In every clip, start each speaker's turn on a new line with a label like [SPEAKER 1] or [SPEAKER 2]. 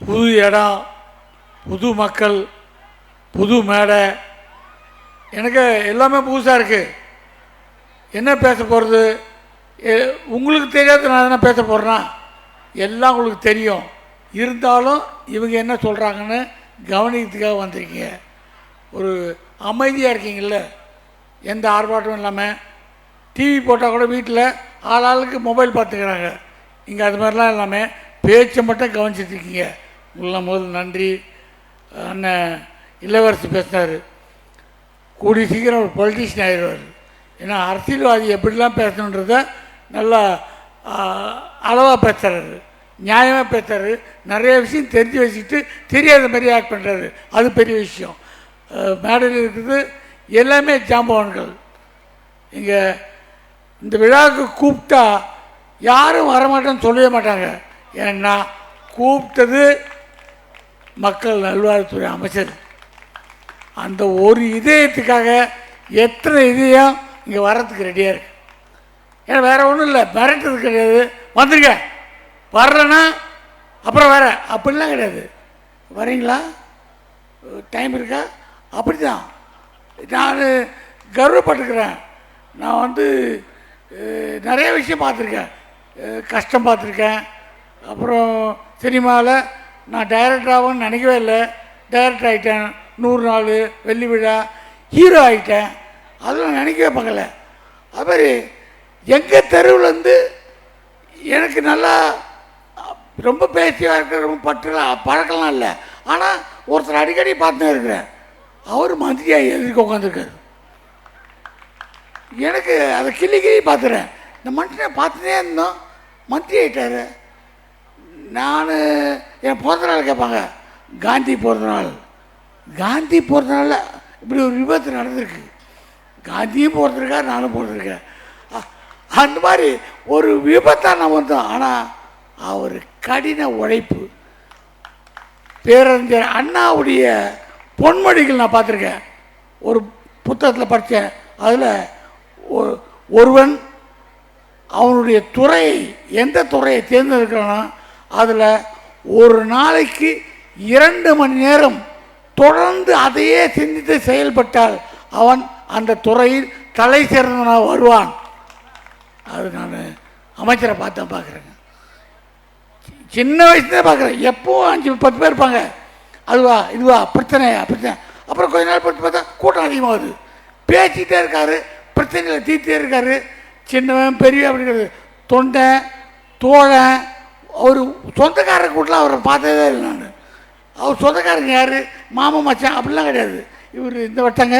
[SPEAKER 1] புது இடம் புது மக்கள் புது மேடை. எனக்கு எல்லாமே புதுசாக இருக்குது என்ன பேச போகிறது உங்களுக்கு தெரியாத நான் என்ன பேச போகிறேன்னா எல்லாம் உங்களுக்கு தெரியும். இருந்தாலும் இவங்க என்ன சொல்கிறாங்கன்னு கவனிக்கிறதுக்காக வந்திருக்கீங்க. ஒரு அமைதியாக இருக்கீங்கள எந்த ஆர்ப்பாட்டமும் இல்லாமல் டிவி போட்டால் கூட வீட்டில் ஆளாளுக்கு மொபைல் பார்த்துக்கிறாங்க. இங்கே அது மாதிரிலாம் இல்லாமல் பேச்சை மட்டும் கவனிச்சிட்டு இருக்கீங்க போது நன்றி. அண்ணன் இளவரசி பேசினார். கூடிய சீக்கிரம் ஒரு பொலிட்டிஷியன் ஆயிடுவார். ஏன்னா அரசியல்வாதி எப்படிலாம் பேசணுன்றத நல்லா அளவாக பேசுகிறாரு நியாயமாக பேசுறாரு. நிறைய விஷயம் தெரிஞ்சு வச்சுக்கிட்டு தெரியாத மாதிரி ஆக்ட் பண்ணுறாரு அது பெரிய விஷயம். மேடையில் இருக்குது எல்லாமே ஜாம்பவான்கள். இங்கே இந்த விழாவுக்கு கூப்பிட்டா யாரும் வரமாட்டேன்னு சொல்லவே மாட்டாங்க. ஏன்னா கூப்பிட்டது மக்கள் நல்வாழ்வுத்துறை அமைச்சர். அந்த ஒரு இதயத்துக்காக எத்தனை இதயம் இங்கே வர்றதுக்கு ரெடியாக இருக்கு. ஏன்னா வேறு ஒன்றும் இல்லை மிரட்டுறது கிடையாது. வந்துருங்க. வர்றேன்னா அப்புறம் வேற. அப்படிலாம் கிடையாது. வரீங்களா? டைம் இருக்கா? அப்படி தான் நான் கர்வப்பட்டுக்கிறேன். நான் வந்து நிறைய விஷயம் பார்த்துருக்கேன். கஷ்டம் பார்த்துருக்கேன். அப்புறம் சினிமாவில் நான் டைரக்டர் நினைக்கவே இல்லை. டைரக்டர் ஆகிட்டேன் நூறு நாள் வெள்ளி விழா ஹீரோ ஆகிட்டேன் அதெல்லாம் நினைக்கவே பார்க்கல. அது மாதிரி எங்கள் தெருவுலேருந்து எனக்கு நல்லா ரொம்ப பேசியாக இருக்கிற ரொம்ப பட்டுலாம் பழக்கம்லாம் இல்லை. ஆனால் ஒருத்தர் அடிக்கடி பார்த்துன்னு இருக்கிறேன். அவர் மந்திரியாக எதிர்க்க உட்காந்துருக்காரு எனக்கு அதை கிள்ளி கிள்ளி பார்த்துறேன். இந்த மனுஷனை பார்த்துட்டே இருந்தோம். மந்திரி ஆகிட்டாரு நான் என் பிறந்த நாள் கேட்பாங்க. காந்தி பிறந்த நாள் காந்தி பிறந்த நாளில் இப்படி ஒரு விபத்து நடந்திருக்கு. காந்தியும் பிறந்திருக்கார் நானும் பிறந்திருக்கேன். அந்த மாதிரி ஒரு விபத்தாக நான் வந்தோம் ஆனால் அவர் கடின உழைப்பு. பேரறிஞர் அண்ணாவுடைய பொன்மொழிகள் நான் பார்த்துருக்கேன். ஒரு புத்தகத்தில் படித்தேன். அதில் ஒருவன் அவனுடைய துறையை எந்த துறையை தேர்ந்தெடுக்கிறானோ அதில் ஒரு நாளைக்கு இரண்டு மணி நேரம் தொடர்ந்து அதையே சிந்தித்து செயல்பட்டால் அவன் அந்த துறையில் தலை சிறந்தவனாக வருவான். அது நான் அமைச்சரை பார்த்து தான் பார்க்குறேங்க. சின்ன வயசுலேயே பார்க்குறேன். எப்போவும் அஞ்சு பத்து பேர் இருப்பாங்க. அதுவா இதுவா பிரச்சனையா பிரச்சனை. அப்புறம் கொஞ்ச நாள் பார்த்து பார்த்தா கூட்டம் அதிகமாகுது. பேசிகிட்டே இருக்காரு பிரச்சனைகளை தீர்த்தே இருக்காரு. சின்னவன் பெரியவன் அப்படிங்கிறது தொண்டை தோழன் அவர் சொந்தக்காரர் கூட்டலாம் அவரை பார்த்ததே இல்லை நான். அவர் சொந்தக்காரங்க யார்? மாமா மச்சான் அப்படிலாம் கிடையாது. இவர் இந்த வட்டங்க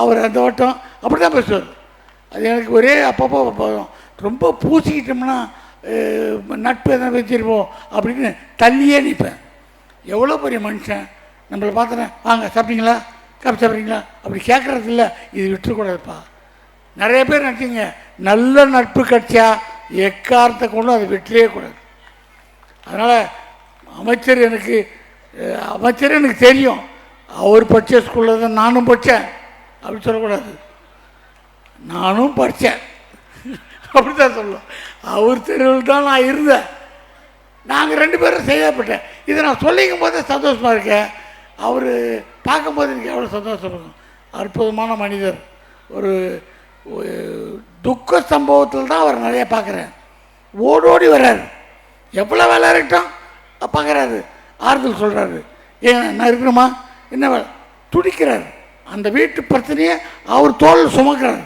[SPEAKER 1] அவர் அந்த வட்டம் அப்படி தான் பேசுவார். அது எனக்கு ஒரே அப்பப்போ போதும் ரொம்ப பூசிக்கிட்டோம்னா நட்பு எதனா வச்சிருப்போம் அப்படின்னு தள்ளியே நிற்பேன். எவ்வளோ பெரிய மனுஷன்? நம்மளை பார்த்தேன் வாங்க சாப்பிட்டீங்களா? காப்பி சாப்பிட்றீங்களா? அப்படி கேட்குறது இல்லை. இது விட்டுறக்கூடாதுப்பா. நிறைய பேர் நினச்சிங்க நல்ல நட்பு கட்சியா எக்காரத்தை கொண்டும் அதை விட்டுறவே கூடாது. அதனால் அமைச்சர் எனக்கு அமைச்சர் எனக்கு தெரியும். அவர் படித்த ஸ்கூலில் தான் நானும் படித்தேன் அப்படி சொல்லக்கூடாது. நானும் படித்தேன் அப்படி தான் சொல்லணும். அவர் தெருவில் தான் நான் இருந்தேன். நாங்கள் ரெண்டு பேரும் செய்யப்பட்டேன் இதை நான் சொல்லிக்கும் போதே சந்தோஷமாக இருக்கேன். அவர் பார்க்கும்போது எனக்கு எவ்வளோ சந்தோஷம் இருக்கும் அற்புதமான மனிதர். ஒரு ஒரு துக்க சம்பவத்தில் தான் அவர் நிறைய பார்க்குறேன். ஓடோடி வர்றார். எவ்வளோ வேலை இருக்கட்டும். பார்க்குறாரு ஆறுதல் சொல்கிறாரு ஏன் நான் இருக்கணுமா? என்ன வேலை? துடிக்கிறார். அந்த வீட்டு பிரச்சனையை அவர் தோல் சுமக்கிறார்.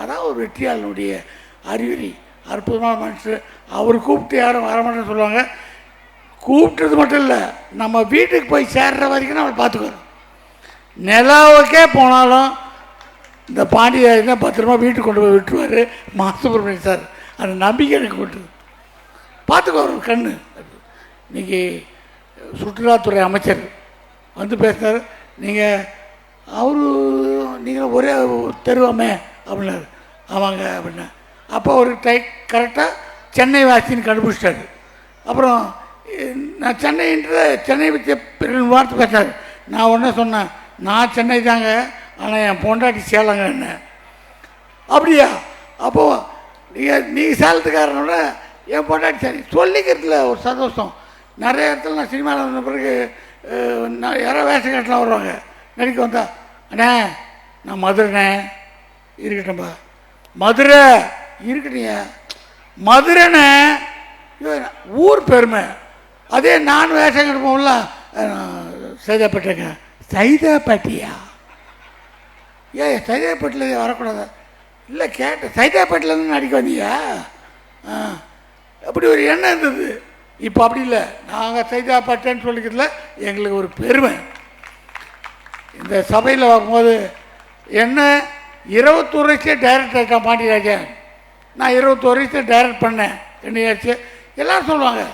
[SPEAKER 1] அதான் ஒரு வெற்றியாளனுடைய அறிகுறி. அற்புதமான மனுஷன். அவர் கூப்பிட்டு யாரும் வரமாட்டேன்னு சொல்லுவாங்க. கூப்பிட்டது மட்டும் இல்லை நம்ம வீட்டுக்கு போய் சேர்ற வரைக்கும் நம்ம பார்த்துக்கணும் நிலாவுக்கே போனாலும் இந்த பாண்டியாரினா பத்திரமா வீட்டுக்கு கொண்டு போய் விட்டுருவார்? மாசுப்பிரமணியன் சார். அந்த நம்பிக்கை எனக்கு விட்டுது பார்த்துக்கோ ஒரு கண்ணு. இன்றைக்கி சுற்றுலாத்துறை அமைச்சர் வந்து பேசினார். நீங்கள் அவரு நீங்கள் ஒரே தெருவாமே அப்படின்னாரு. ஆமாங்க அப்படின்னா அப்போ ஒரு டை கரெக்டாக சென்னை வாசின்னு கண்டுபிடிச்சிட்டாரு. அப்புறம் நான் சென்னைன்ற சென்னை பற்றி ரெண்டு வார்த்தை பேசினார். நான் ஒன்றே சொன்னேன் நான் சென்னை தாங்க ஆனால் என் பொண்டாட்டி சேலங்க என்ன? அப்படியா? அப்போது நீங்கள் நீங்கள் சேலத்துக்காரனோட என் பொண்டாட்டி சரி சொல்லிக்கிறதுல ஒரு சந்தோஷம். நிறைய இடத்துல நான் சினிமாவில் வந்த பிறகு நான் யாரோ வேஷம் வருவாங்க. நடிக்க வந்தா அண்ணே நான் மதுரைண்ணே. இருக்கட்டும்பா மதுரை இருக்கட்டியா மதுரைண்ணே. ஊர் பெருமை. அதே நான் வேஷம் கட்டுப்போம்ல போகல சைதாப்பேட்டைங்க. சைதாப்பேட்டையா? ஏன் சைதாப்பேட்டில் வரக்கூடாது. இல்லை கேட்டேன். சைதாப்பேட்டிலேருந்து நடிக்க வந்தியா? ஆ. அப்படி ஒரு எண்ணம் இருந்தது. இப்போ அப்படி இல்லை. நாங்கள் சைதாப்பேட்டைன்னு சொல்லிக்கிறதுல எங்களுக்கு ஒரு பெருமை. இந்த சபையில் வரும்போது என்ன இருபத்தொரு வயசே டைரக்ட் ஆகிட்டான் பாண்டியராஜன். நான் இருபத்தொரு வயசுல டைரக்ட் பண்ணேன். என்னையாச்சு எல்லோரும் சொல்லுவாங்க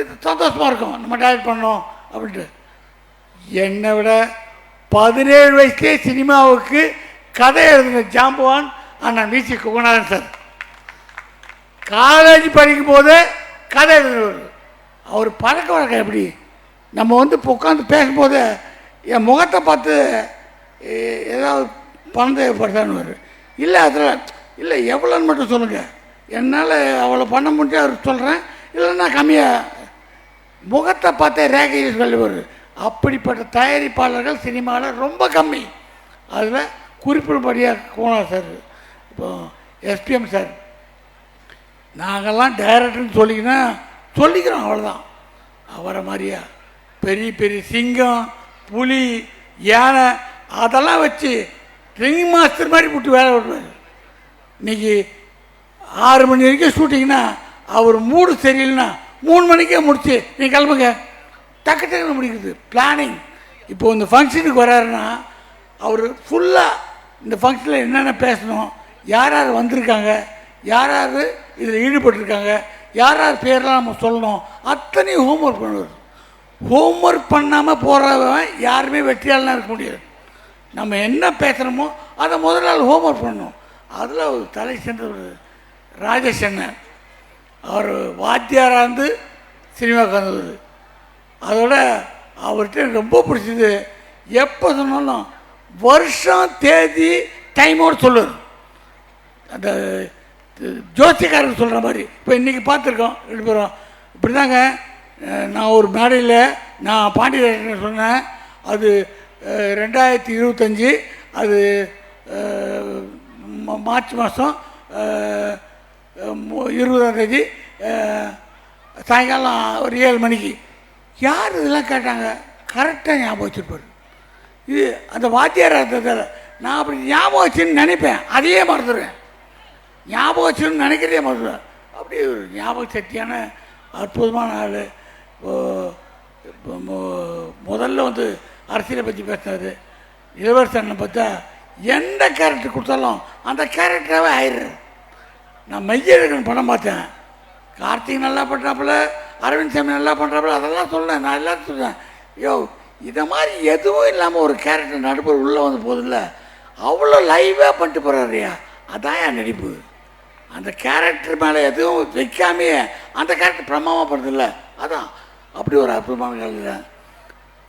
[SPEAKER 1] இது சந்தோஷமாக இருக்கும். நம்ம டைரக்ட் பண்ணோம் அப்படின்ட்டு. என்னை விட பதினேழு வயசுலேயே சினிமாவுக்கு கதை எழுதின ஜாம்பவான் அண்ணன் விசி குகநாதன் சார். காலேஜ் படிக்கும் போது கதை எழுதுவார் அவர் பழக்க வழக்கம் எப்படி? நம்ம வந்து இப்போ உட்காந்து பேசும்போது என் முகத்தை பார்த்து ஏதாவது பணம் தேவைப்படுதான்னு இல்லை அதில் இல்லை. எவ்வளோன்னு மட்டும் சொல்லுங்கள் என்னால் அவ்வளோ பண்ண முடியும் அவர் சொல்கிறேன் இல்லைன்னா கம்மியாக முகத்தை பார்த்தே ரேகையில் சொல்லுவார். அப்படிப்பட்ட தயாரிப்பாளர்கள் சினிமாவில் ரொம்ப கம்மி. அதில் குறிப்பிடும்படியாக கோணா சார் இப்போ எஸ்பிஎம் சார் நாங்கள்லாம் டைரக்டர்னு சொல்லிக்கினா சொல்லிக்கிறோம் அவ்வளோதான் அவரை மாதிரியா. பெரிய பெரிய சிங்கம் புலி யானை அதெல்லாம் வச்சு ரிங் மாஸ்டர் மாதிரி போட்டு வேலை விடுவார். இன்னைக்கு ஆறு மணி வரைக்கும் ஷூட்டிங்னா அவர் மூடு சரியில்லைன்னா மூணு மணிக்கே முடிச்சு நீ கிளம்புங்க. டக்கு டக்குன்னு முடிக்குது. பிளானிங் இப்போ இந்த ஃபங்க்ஷனுக்கு வராருன்னா அவர் ஃபுல்லாக இந்த ஃபங்க்ஷனில் என்னென்ன பேசணும் யார் யார் வந்திருக்காங்க யார் யார் இதில் ஈடுபட்டிருக்காங்க யார் யார் பேர்லாம் நம்ம சொல்லணும் அத்தனையும் ஹோம்ஒர்க் பண்ணுவார். ஹோம்ஒர்க் பண்ணாமல் போகிறவன் யாருமே வெற்றியாளனாக இருக்க முடியாது. நம்ம என்ன பேசுகிறோமோ அதை முதல் நாள் ஹோம்ஒர்க் பண்ணணும். அதில் ஒரு தலை சென்றவர் ராஜேஷ் அண்ணன். அவர் வாத்தியாராக இருந்து சினிமாவுக்கு வந்தவர் அதோட அவர்கிட்ட எனக்கு ரொம்ப பிடிச்சது எப்போ சொன்னாலும் வருஷம் தேதி டைமோடு சொல்லுவார். அந்த ஜோசியக்காரர் சொல்கிற மாதிரி. இப்போ இன்றைக்கி பார்த்துருக்கோம் ரெண்டு பேரும். இப்படி தாங்க நான் ஒரு மேடையில் நான் பாண்டியராஜன் சொன்னேன். அது ரெண்டாயிரத்தி இருபத்தஞ்சி அது மார்ச் மாதம் இருபதாம் தேதி சாயங்காலம் ஒரு ஏழு மணிக்கு. யார் இதெல்லாம் கேட்டாங்க? கரெக்டாக ஞாபகம் வச்சுருப்பார் இது அந்த வாத்தியார் நான் அப்படி ஞாபகம் வச்சுன்னு நினைப்பேன். அதையே மறந்துடுவேன் ஞாபகம் வச்சுன்னு நினைக்கிறதே மறந்துடுவேன் அப்படி ஒரு ஞாபக சக்தியான அற்புதமான ஆள். இப்போ முதல்ல வந்து அரசியலை பற்றி பேசினார் இளவரசனை பார்த்தா எந்த கேரக்டர் கொடுத்தாலும் அந்த கேரக்டராகவே ஆயிடுறாரு. நான் மெய்யழகன் படம் பார்த்தேன். கார்த்திக் நல்லா பண்ணுறாப்புல அரவிந்த் சாமி நல்லா பண்ணுறாப்புல அதெல்லாம் சொன்னேன் நான் எல்லாரும் சொல்கிறேன் யோ இதை மாதிரி எதுவும் இல்லாமல் ஒரு கேரக்டர் நடுப்பர் உள்ளே வந்து போதில்ல அவ்வளோ லைவாக பண்ணிட்டு போகிறாருயா அதான் என் நடிப்பு. அந்த கேரக்டர் மேலே எதுவும் வைக்காமையே அந்த கேரக்டர் பிரமாதமாக இல்லை அதான். அப்படி ஒரு அற்புதமான கலைஞர்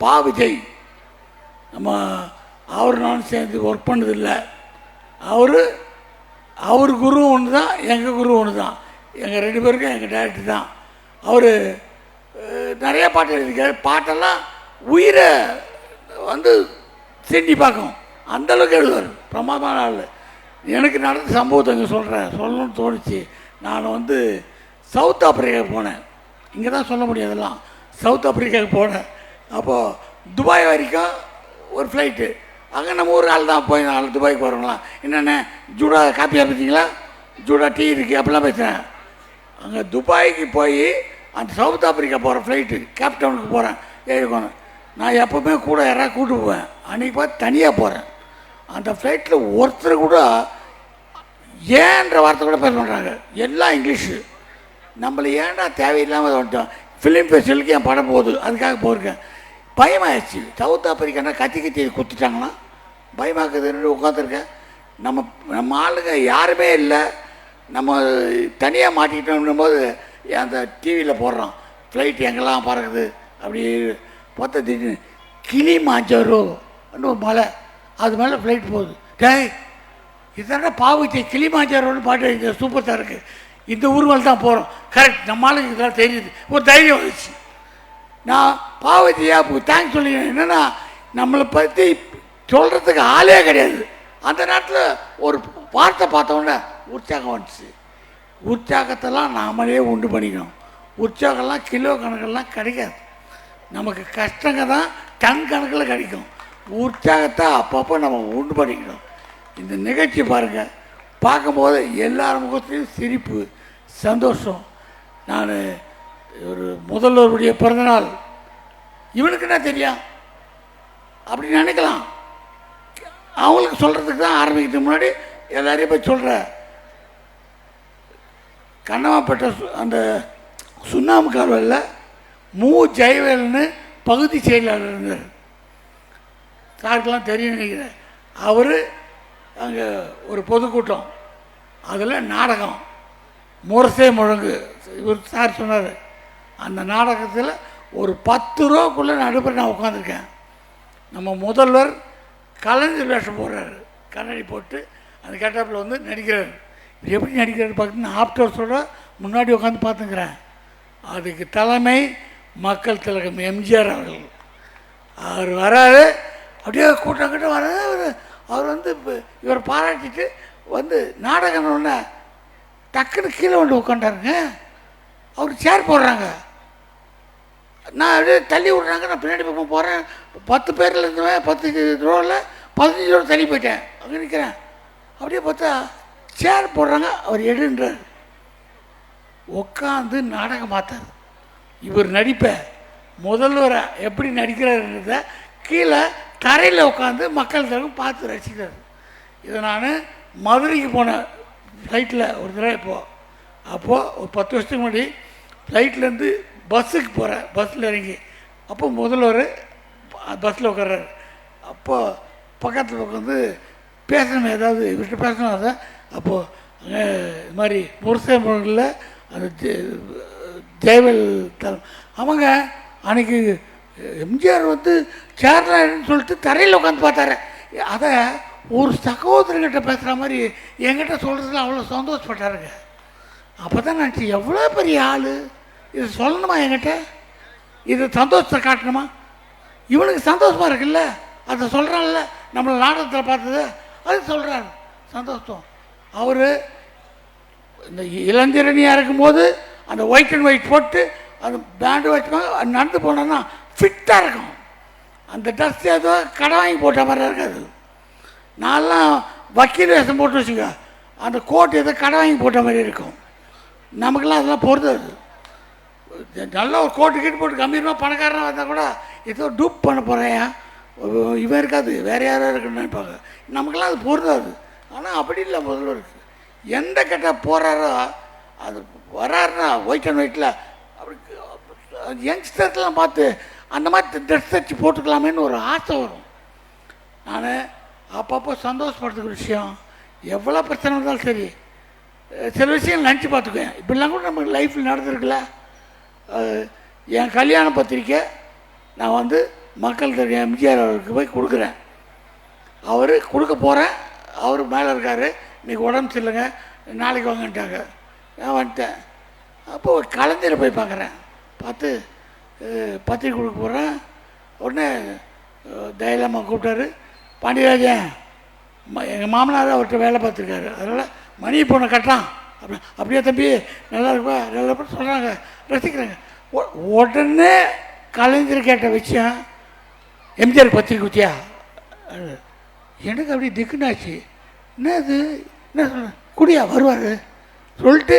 [SPEAKER 1] பா விஜய். நம்ம அவர் நானும் சேர்ந்து ஒர்க் பண்ணதில்லை. அவர் அவர் குரு ஒன்று தான் எங்கள் குரு ஒன்று தான் எங்கள் ரெண்டு பேருக்கும் எங்கள் டேரக்டர் தான். அவர் நிறைய பாட்டு எழுதியிருக்காரு. பாட்டெல்லாம் உயிரை வந்து சிண்டி பார்க்கும். அந்தளவுக்கு எழுதுவார். பிரமாதமான ஆள். எனக்கு நடந்த சம்பவத்தை இங்கே சொல்கிறேன் சொல்லணும்னு தோணுச்சு. நான் வந்து சவுத் ஆப்பிரிக்காவுக்கு போனேன். இங்கே தான் சொல்ல முடியாதெல்லாம் சவுத் ஆப்பிரிக்காவுக்கு போனேன். அப்போது துபாய் வரைக்கும் ஒரு ஃப்ளைட்டு அங்கே நம்ம ஒரு ஆள் தான். போய் நாலு துபாய்க்கு போகிறோங்களா என்னென்ன? ஜூடா காப்பியாக பார்த்தீங்களா ஜூடா டீ இருக்குது அப்படிலாம் பேசுகிறேன் அங்கே துபாய்க்கு போய் அந்த சவுத் ஆப்பிரிக்கா போகிற ஃப்ளைட்டு கேப்டவுனுக்கு போகிறேன் ஏறிக்கணும். நான் எப்போவுமே கூட யாராவது கூட்டு போவேன். அன்றைக்கி பார்த்து தனியாக போகிறேன் அந்த ஃப்ளைட்டில் ஒருத்தர் கூட ஏன்ற வார்த்தை கூட பேச மாட்டாங்க. எல்லாம் இங்கிலீஷு. நம்மளை ஏன்டா தேவையில்லாமல் வந்துட்டோம்? ஃபிலிம் ஃபெஸ்டிவலுக்கு என் படம் போகுது. அதுக்காக போயிருக்கேன். பயமாயிடுச்சு சவுத் ஆப்பிரிக்கானா கத்தி கத்தி குத்துட்டாங்கன்னா பயமாக்குதுன்னு உட்காந்துருக்கேன் நம்ம நம்ம ஆளுங்க யாருமே இல்லை. நம்ம தனியாக மாட்டிக்கிட்டோம் போது அந்த டிவியில் போடுறோம். ஃப்ளைட் எங்கெல்லாம் பறக்குது? அப்படி பார்த்தா திடீர்னு கிளி மாஞ்சரோ ஒரு மலை அது மேலே ஃப்ளைட் போகுது. டேய் இதோட பாவுச்சை கிளிமாஞ்சாரோன்னு பாட்டு இங்கே சூப்பர் ஸ்டார் இருக்குது இந்த ஊர்வலம் தான் போகிறோம் கரெக்ட் நம்மளால இதெல்லாம் தெரியுது. ஒரு தைரியம் வந்துச்சு. நான் பாவதியா தேங்க்ஸ் சொல்லிக்கிறேன். என்னென்னா நம்மளை பற்றி சொல்கிறதுக்கு ஆளே கிடையாது. அந்த நேரத்தில் ஒரு வார்த்தை பார்த்தோன்னே உற்சாகம் வந்துச்சு. உற்சாகத்தெல்லாம் நாமளே உண்டு பண்ணிக்கணும். உற்சாகம்லாம் கிலோ கணக்கெல்லாம் கிடைக்காது. நமக்கு கஷ்டங்க தான் டன் கணக்கில் கிடைக்கும். உற்சாகத்தை அப்பப்போ நம்ம உண்டு பண்ணிக்கணும். இந்த நிகழ்ச்சி பாருங்கள் பார்க்கும்போது எல்லார் முகத்துலையும் சிரிப்பு சந்தோஷம். நான் ஒரு முதல்வருடைய பிறந்தநாள். இவனுக்கு என்ன தெரியும்? அப்படி நினைக்கலாம். அவங்களுக்கு சொல்கிறதுக்கு தான் ஆரம்பிக்கிறதுக்கு முன்னாடி எல்லாரையும் போய் சொல்கிற கண்ணமாப்பட்ட சு- அந்த சுண்ணாம்பு கால்வாயில் மு. ஜெயவேல்னு பகுதி செயலாளர் இருந்தார். சாருக்கெல்லாம் தெரியும் நினைக்கிறேன். அவர் அங்கே ஒரு பொதுக்கூட்டம். அதில் நாடகம். முரசே முழங்கு. இவர் சார் சொன்னார் அந்த நாடகத்தில் ஒரு பத்து ரூபாக்குள்ளே நடுப்புற நான் உட்காந்துருக்கேன் நம்ம முதல்வர் கலைஞர் வேஷம் போடுறாரு. கண்ணாடி போட்டு அந்த கேட்டாப்பில் வந்து நடிக்கிறார். இவர் எப்படி நடிக்கிறாரு பார்த்தீங்கன்னா ஆப்டர்ஸோட முன்னாடி உட்காந்து பார்த்துக்கிறேன். அதுக்கு தலைமை மக்கள் திலகம் எம்ஜிஆர் அவர்கள். அவர் வராரு அப்படியே கூட்டம் கிட்ட வர அவர் அவர் வந்து இப்போ இவரை பாராட்டிட்டு வந்து நாடகம் ஒன்று டக்குன்னு கீழே வந்து உட்காண்டாருங்க அவர் சேர் போடுறாங்க. நான் அப்படியே தள்ளி விட்றாங்க. நான் பின்னாடி பக்கம் போகிறேன் பத்து பேரில் இருந்தவன் பத்து ரோவில் பதினஞ்சு ரூபா தள்ளி போயிட்டேன். அங்கே நிற்கிறேன் அப்படியே பார்த்தா சேர் போடுறாங்க. அவர் எடுன்றார். உட்காந்து நாடகம் பார்த்தார். இவர் நடிப்பை முதல்வரை எப்படி நடிக்கிறாருன்றத கீழே தரையில் உட்காந்து மக்கள் தரம் பார்த்து ரசிக்கிறது இதை நான் மதுரைக்கு போனேன் ஃப்ளைட்டில் ஒரு தடவை இப்போது அப்போது ஒரு பத்து வருஷத்துக்கு முன்னாடி ஃப்ளைட்லேருந்து பஸ்ஸுக்கு போகிறேன் பஸ்ஸில் இறங்கி. அப்போ முதல்வர் பஸ்ஸில் உட்கார்றாரு. அப்போது பக்கத்தில் உட்காந்து பேசணும் ஏதாவது இவர்கிட்ட பேசணும் அதை அப்போது இது மாதிரி முரசே அந்த ஜெ- தரம். அவங்க அன்னைக்கு எம்ஜிஆர் வந்து சேர்லான்னு சொல்லிட்டு தரையில் உட்காந்து பார்த்தாரு. அதை ஒரு சகோதரர்கிட்ட பேசுகிற மாதிரி என்கிட்ட சொல்கிறதுல அவ்வளோ சந்தோஷப்பட்டாருங்க. அப்போ தான் நினச்சி எவ்வளோ பெரிய ஆள்? இது சொல்லணுமா என்கிட்ட? இது சந்தோஷத்தை காட்டணுமா? இவனுக்கு சந்தோஷமாக இருக்குல்ல? அதை சொல்கிறான்ல நம்மளை நாடகத்தில் பார்த்தது. அது சொல்கிறாரு சந்தோஷம். அவர் இந்த இளந்திரணியாக இருக்கும்போது அந்த ஒயிட் அண்ட் ஒயிட் போட்டு அந்த பேண்டு வச்சுப்பாங்க அது நடந்து போனோன்னா ஃபிட்டாக இருக்கும். அந்த ட்ரெஸ் ஏதோ கடை வாங்கி போட்ட மாதிரி இருக்காது. நான்லாம் வக்கீல் வேஷம் போட்டு வச்சுக்க அந்த கோட் ஏதோ கடை வாங்கி போட்ட மாதிரி இருக்கும். நமக்கெல்லாம் அதெல்லாம் பொறுத்தது நல்ல ஒரு கோட்டு கீட்டு போட்டு கம்பீரமாக பணக்காரனாக வந்தால் கூட ஏதோ டூப் பண்ண போகிறேன் இவன் இருக்காது வேறு யாரோ இருக்குன்னு நினைப்பாங்க. நமக்கெல்லாம் அது பொருந்தாது. ஆனால் அப்படி இல்லை முதல்வருக்கு. எந்த கெட்ட போகிறாரோ அது வராருன்னா ஒயிட் அண்ட் ஒயிட்டில் அப்படி யங்ஸ்டர்ஸ்லாம் பார்த்து அந்த மாதிரி ட்ரெஸ் தச்சு போட்டுக்கலாமேன்னு ஒரு ஆசை வரும். நான் அப்பப்போ சந்தோஷப்படுத்துக்கிற விஷயம். எவ்வளோ பிரச்சனை இருந்தாலும் சரி. சில விஷயம் நினச்சி பார்த்துக்குவேன். இப்படிலாம் கூட நமக்கு லைஃப்பில் நடந்திருக்குல்ல. என் கல்யாண பத்திரிக்கை நான் வந்து மக்கள் தெரியும் எம்ஜிஆர் அவருக்கு போய் கொடுக்குறேன். அவர் கொடுக்க போகிறேன் அவர் மேலே இருக்கார். இன்றைக்கி உடம்பு சரியில்லைங்க. நாளைக்கு வாங்கன்ட்டாங்க. நான் வந்துட்டேன். அப்போ ஒரு கலைஞரை போய் பார்க்குறேன். பார்த்து பத்திரிக்கை கொடுக்க போகிறேன் உடனே தைலம்மா கூப்பிட்டாரு. பாண்டியராஜன் எங்கள் மாமனார் அவர்கிட்ட வேலை பார்த்துருக்காரு. அதனால் மணி பொண்ணை கட்டான் அப்படி அப்படியே தம்பி நல்லா இருப்பா நல்லா இருப்பா சொல்கிறாங்க ரசிக்கிறாங்க. உடனே கலைஞர் கேட்ட விஷயம் எம்ஜிஆர் பத்திரிக்கை குத்தியா? அது எனக்கு அப்படி திக்குனாச்சு. என்ன இது என்ன சொல்கிறேன் குடியா வருவார். சொல்லிட்டு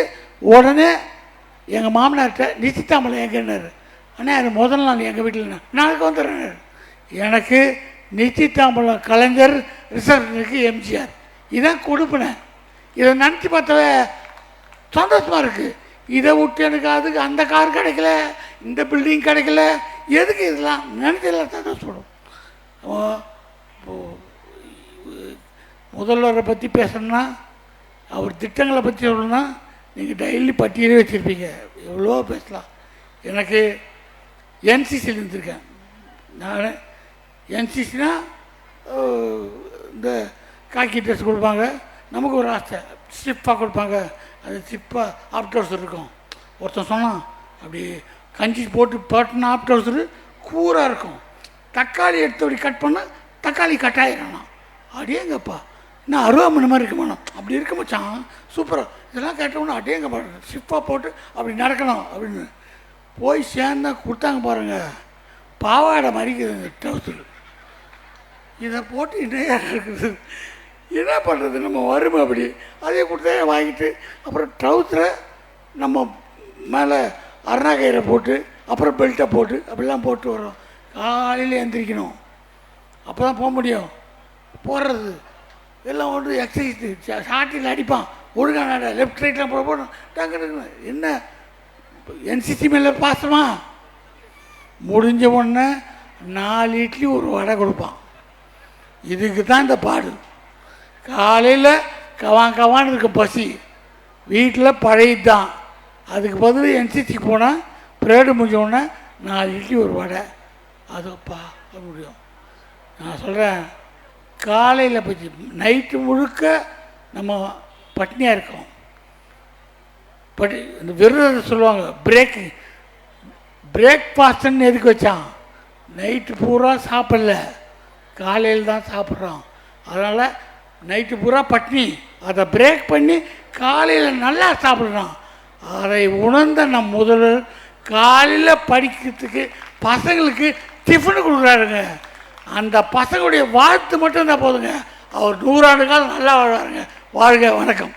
[SPEAKER 1] உடனே எங்கள் மாமனார்கிட்ட நிச்சித்தாமலை எங்கன்னாரு அண்ணா அது முதல் நாள் எங்கள் வீட்டில் நாளைக்கு வந்துடுறேன். எனக்கு நிச்சயத்தாம்பலம் கலைஞர் ரிசர்வனுக்கு எம்ஜிஆர். இதான் கொடுப்பினேன் இதை நினச்சி பார்த்தவ சந்தோஷமாக இருக்குது இதை விட்டு எனக்கு அதுக்கு அந்த கார் கிடைக்கல இந்த பில்டிங் கிடைக்கல. எதுக்கு இதெல்லாம்? நினச்சதெல்லாம் சந்தோஷப்படும். இப்போ முதல்வரை பற்றி பேசணும்னா அவர் திட்டங்களை பற்றி சொல்லணும்னா நீங்கள் டெய்லி பட்டியலே வச்சுருப்பீங்க. எவ்வளோ பேசலாம். எனக்கு என்சிசியில் இருந்திருக்கேன். நான் என்சிசினா இந்த காக்கி ட்ரெஸ் கொடுப்பாங்க. நமக்கு ஒரு ஆசை. ஸ்டிப்பாக கொடுப்பாங்க. அது ஸ்டிப்பாக ஆப்டர்ஸ் இருக்கும். ஒருத்தன் சொன்னான் அப்படி கஞ்சி போட்டு பட்டினா ட்ரௌசரு கூராக இருக்கும். தக்காளி எடுத்து அப்படி கட் பண்ணால் தக்காளி கட்டாயிடணும் அடேங்கப்பா என்ன அருவாமனை மாதிரி இருக்க மனம். அப்படி இருக்க மச்சான். சூப்பராக இதெல்லாம் கேட்டோம்னா அடேங்கப்பா ஷிப்பாக போட்டு அப்படி நடக்கணும் அப்படின்னு போய் சேர்ந்தா கொடுத்தாங்க பாருங்கள் பாவாடை மறிக்குது ட்ரௌசரு இதை போட்டு இணையா இருக்குது? என்ன பண்ணுறது நம்ம வறுமை அப்படி? அதே கொடுத்தா வாங்கிட்டு? அப்புறம் ட்ரௌசரை நம்ம மேலே அருணாக்கயிறை போட்டு அப்புறம் பெல்ட்டை போட்டு அப்படிலாம் போட்டு வரோம் காலையில் எந்திரிக்கணும். அப்போ தான் போக முடியும். போடுறது. எல்லாம் ஒன்று எக்ஸசைஸ் ஷார்ட்டில் அடிப்பான். ஒழுங்கா லெஃப்ட் ரைட்லாம் போட போடணும். டக்கு என்ன? என்சிசி மேலே பாசமா? முடிஞ்ச உடனே நாலு இட்லி ஒரு வடை கொடுப்பான். இதுக்கு தான் இந்த பாடு. காலையில் கவான் கவான்னு இருக்க பசி. வீட்டில் பழையது தான் அதுக்கு பதில் என்சிசிக்கு போனால் பிரேடு முடிஞ்சோடனே நாலு இட்லி ஒரு வடை. அதுப்பா அது முடியும். நான் சொல்கிறேன் காலையில் பற்றி நைட்டு முழுக்க நம்ம பட்னியாக இருக்கோம். பட் இந்த விருது சொல்லுவாங்க பிரேக் பிரேக்ஃபாஸ்ட்னு எதுக்கு வச்சான்? நைட்டு பூரா சாப்பிடல. காலையில் தான் சாப்பிட்றோம் அதனால் நைட்டு பூரா பட்னி. அதை பிரேக் பண்ணி காலையில் நல்லா சாப்பிட்றோம் அதை உணர்ந்த நம் முதல்வர் காலையில் படிக்கிறதுக்கு பசங்களுக்கு டிஃபன் கொடுக்குறாருங்க. அந்த பசங்களுடைய வாழ்த்து மட்டும் தான் போதுங்க. அவர் நூறாண்டு காலம் நல்லா வாழ்வாருங்க. வாழ்க வணக்கம்.